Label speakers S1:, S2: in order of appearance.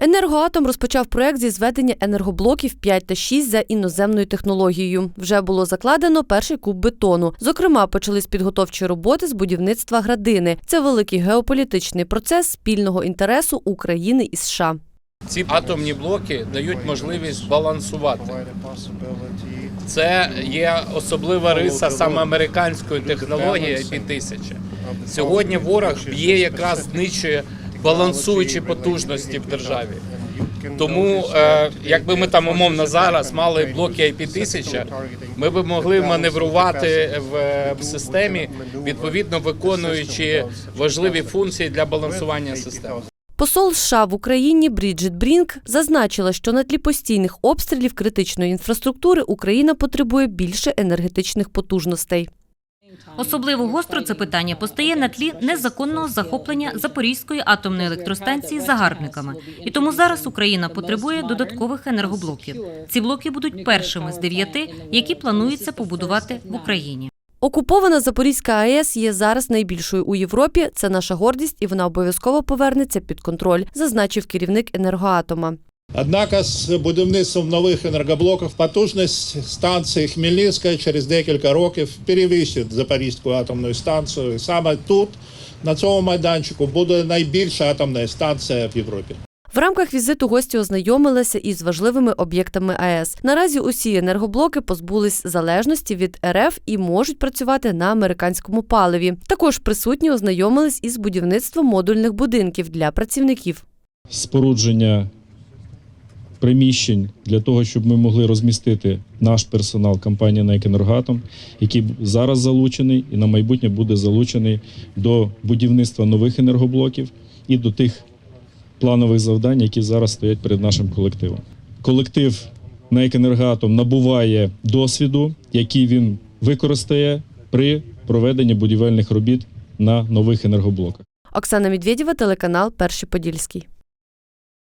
S1: Енергоатом розпочав проект зі зведення енергоблоків 5 та 6 за іноземною технологією. Вже було закладено перший куб бетону. Зокрема, почались підготовчі роботи з будівництва градини. Це великий геополітичний процес спільного інтересу України і США.
S2: Ці атомні блоки дають можливість балансувати. Це є особлива риса саме американської технології IP-1000. Сьогодні ворог б'є якраз знищує балансуючі потужності в державі. Тому, е, якби ми там умовно зараз мали блоки IP-1000, ми б могли маневрувати е, в системі, відповідно виконуючи важливі функції для балансування системи.
S1: Посол США в Україні Бріджит Брінк зазначила, що на тлі постійних обстрілів критичної інфраструктури Україна потребує більше енергетичних потужностей.
S3: Особливо гостро це питання постає на тлі незаконного захоплення Запорізької атомної електростанції загарбниками. І тому зараз Україна потребує додаткових енергоблоків. Ці блоки будуть першими з дев'яти, які планується побудувати в Україні.
S1: Окупована Запорізька АЕС є зараз найбільшою у Європі. Це наша гордість, і вона обов'язково повернеться під контроль, зазначив керівник енергоатома.
S4: Однак з будівництвом нових енергоблоків потужність станції Хмельницька через декілька років перевищить Запорізьку атомну станцію. І Саме тут, на цьому майданчику, буде найбільша атомна станція в Європі.
S1: В рамках візиту гості ознайомилися із важливими об'єктами АЕС. Наразі усі енергоблоки позбулись залежності від РФ і можуть працювати на американському паливі. Також присутні ознайомились із будівництвом модульних будинків для працівників.
S5: спорудження приміщень для того, щоб ми могли розмістити наш персонал компанії «НЕК Енергоатом», який зараз залучений і на майбутнє буде залучений до будівництва нових енергоблоків і до тих планових завдань, які зараз стоять перед нашим колективом. Колектив «НЕК Енергоатом» набуває досвіду, який він використає при проведенні будівельних робіт на нових енергоблоках.
S1: Оксана Медведєва, телеканал Перший Подільський.